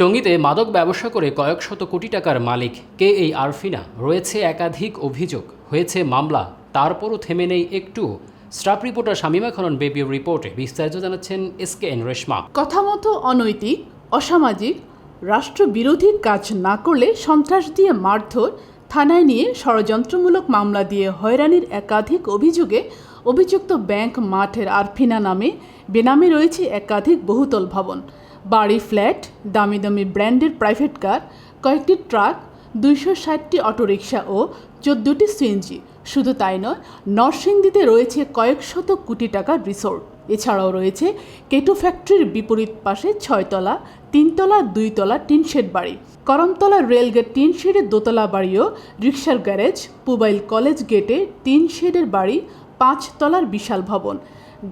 টঙ্গীতে মাদক ব্যবসা করে কয়েক শত কোটি টাকার মালিক। কে এই আরফিনা? রয়েছে একাধিক অভিযোগ। হয়েছে মামলা। তারপরও থেমে নেই একটু। স্টাফ রিপোর্টার শামিমা খনন বেবির রিপোর্টে বিস্তারিত জানাচ্ছেন এস কে এন রেশমা। কথা মতো অনৈতিক, অসামাজিক রাষ্ট্রবিরোধী কাজ না করলে সন্ত্রাস দিয়ে মারধর, থানায় নিয়ে ষড়যন্ত্রমূলক মামলা দিয়ে হয়রানির একাধিক অভিযোগে অভিযুক্ত ব্যাংক মাঠের আরফিনা নামে বেনামে রয়েছে একাধিক বহুতল ভবন। বাড়ি ফ্ল্যাট, দামি দামি ব্র্যান্ডের প্রাইভেট কার, কয়েকটি ট্রাক, দুইশো ষাটটি অটোরিকশা ও চোদ্দোটি সিএনজি শুধু তাই নয়, নরসিংদীতে রয়েছে কয়েক শত কোটি টাকার রিসোর্ট। এছাড়াও রয়েছে কেটু ফ্যাক্টরির বিপরীত পাশে ছয়তলা, তিনতলা, দুইতলা টিনশেড বাড়ি। করমতলা রেলগেট টিন শেডের দোতলা বাড়িও রিক্সার garage, Pubail college gate tin শেডের বাড়ি, পাঁচতলার বিশাল ভবন।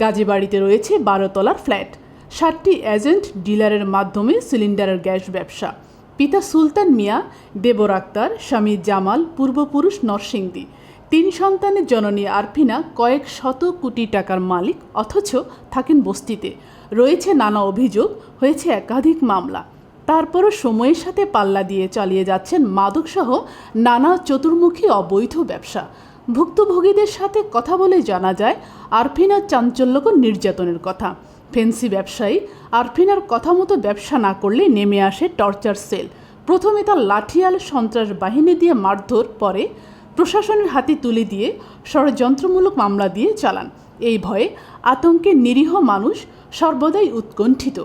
গাজীবাড়িতে রয়েছে বারোতলার ফ্ল্যাট। এজেন্ট ডিলারের মাধ্যমে সিলিন্ডারের গ্যাস ব্যবসা। পিতা সুলতান মিয়া, দেবর আক্তার, স্বামী জামাল, পূর্বপুরুষ নরসিংদী। তিন সন্তানের জননী আরফিনা কয়েক শত কোটি টাকার মালিক, অথচ থাকেন বস্তিতে। রয়েছে নানা অভিযোগ, হয়েছে একাধিক মামলা। তারপরও সময়ের সাথে পাল্লা দিয়ে চালিয়ে যাচ্ছেন মাদকসহ নানা চতুর্মুখী অবৈধ ব্যবসা। ভুক্তভোগীদের সাথে কথা বলে জানা যায় আরফিনার চাঞ্চল্যকর নির্যাতনের কথা। ফেন্সি ব্যবসায়ী আরফিনার কথা মতো ব্যবসা না করলে নেমে আসে টর্চার সেল। প্রথমে তার লাঠিয়াল সন্ত্রাস বাহিনী দিয়ে মারধর পরে প্রশাসনের হাতে তুলে দিয়ে ষড়যন্ত্রমূলক মামলা দিয়ে চালান। এই ভয়ে আতঙ্কে নিরীহ মানুষ সর্বদাই উৎকণ্ঠিত।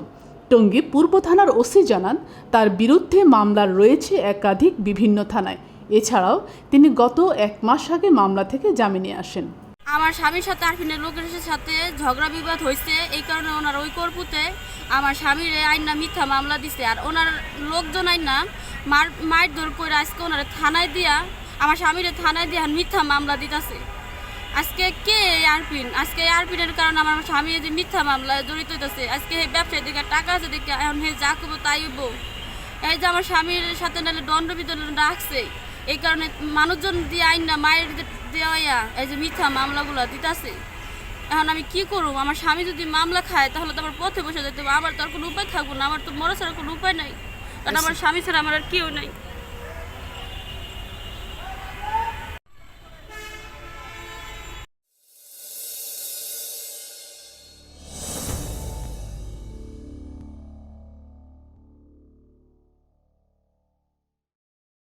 টঙ্গী পূর্ব থানার ওসি জানান, তার বিরুদ্ধে মামলা রয়েছে একাধিক বিভিন্ন থানায়। এছাড়াও তিনি গত এক মাস আগে মামলা থেকে জামিনে আসেন। আমার স্বামীর সাথে আরফিনের লোকের সাথে ঝগড়া বিবাদ হয়েছে এই কারণে ওনার ওই করপুতে আমার স্বামীর আইনা মিথ্যা মামলা দিছে। আর ওনার লোকজন আইনা মার মায়ের দৌড় করে আজকে ওনার থানায় দিয়া, আমার স্বামীর থানায় দিয়া মিথ্যা মামলা দিতেছে। আজকে কে এই আরপিন? আজকে এই আরপিনের কারণে আমার স্বামী যে মিথ্যা মামলা জড়িত হইতেছে। আজকে এই ব্যবসায়ী দিকে টাকা আছে দেখে এখন হে যা করব তাই এই যে আমার স্বামীর সাথে নাহলে দণ্ড বিদণ্ড রাখছে, এই কারণে মানুষজন দিয়ে আইন না মায়ের দেওয়া এই যে মিথ্যা মামলাগুলো দিতাছে। এখন আমি কি করব আমার স্বামী যদি মামলা খায় তাহলে তো আমার পথে বসে যেতে হবে। আমার তো আর কোনো উপায় থাকব না আমার তো মরা ছাড়া কোনো উপায় নাই। কারণ আমার স্বামী ছাড়া আমার আর কেউ নাই।